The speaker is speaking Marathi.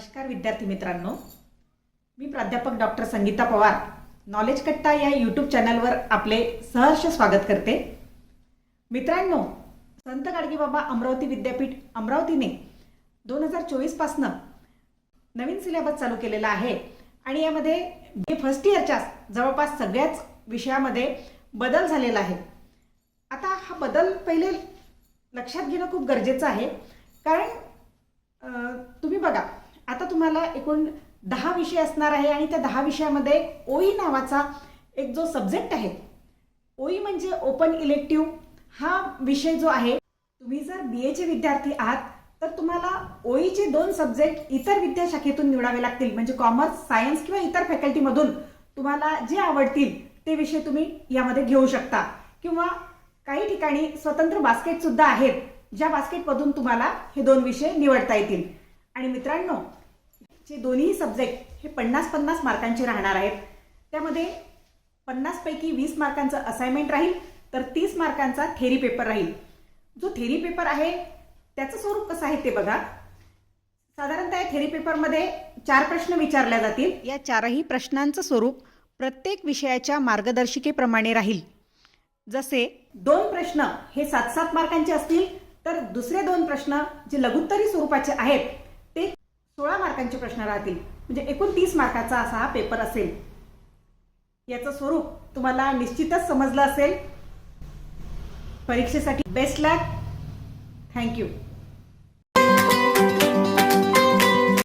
नमस्कार विद्यार्थी मित्रांनो. मी प्राध्यापक डॉक्टर संगीता पवार. नॉलेज कट्टा या यूट्यूब चॅनलवर आपले सहर्ष स्वागत करते. मित्रांनो संत गाडगेबाबा अमरावती विद्यापीठ अमरावतीने दोन हजार चोवीसपासनं नवीन सिलेबस चालू केलेला आहे. आणि यामध्ये बी फर्स्ट इयरच्या जवळपास सगळ्याच विषयामध्ये बदल झालेला आहे. आता हा बदल पहिले लक्षात घेणं खूप गरजेचं आहे. कारण तुम्ही बघा आता तुम्हाला एकूण दहा विषय असणार आहे आणि त्या दहा विषयामध्ये ओई नावाचा एक जो सब्जेक्ट आहे ओई म्हणजे ओपन इलेक्टिव्ह हा विषय जो आहे तुम्ही जर बी एचे विद्यार्थी आहात तर तुम्हाला ओईचे दोन सब्जेक्ट इतर विद्याशाखेतून निवडावे लागतील. म्हणजे कॉमर्स सायन्स किंवा इतर फॅकल्टीमधून तुम्हाला जे आवडतील ते विषय तुम्ही यामध्ये घेऊ शकता. किंवा काही ठिकाणी स्वतंत्र बास्केट सुद्धा आहेत ज्या बास्केटमधून तुम्हाला हे दोन विषय निवडता येतील. आणि मित्रांनो जे दोन्ही सब्जेक्ट हे पन्नास पन्नास मार्कांचे राहणार आहेत. त्यामध्ये पन्नासपैकी वीस मार्कांचं असाइनमेंट राहील तर तीस मार्कांचा थेरी पेपर राहील. जो थेरी पेपर आहे त्याचं स्वरूप कसं आहे ते बघा. साधारणतः थेरी पेपरमध्ये चार प्रश्न विचारल्या जातील. या चारही प्रश्नांचं स्वरूप प्रत्येक विषयाच्या मार्गदर्शिकेप्रमाणे राहील. जसे दोन प्रश्न हे सात सात मार्कांचे असतील तर दुसरे दोन प्रश्न जे लघुत्तरी स्वरूपाचे आहेत सोळा मार्कांचे प्रश्न राहतील. म्हणजे एकूण तीस मार्काचा असा हा पेपर असेल. याचं स्वरूप तुम्हाला निश्चितच समजलं असेल. परीक्षेसाठी बेस्ट लॅक थँक्यू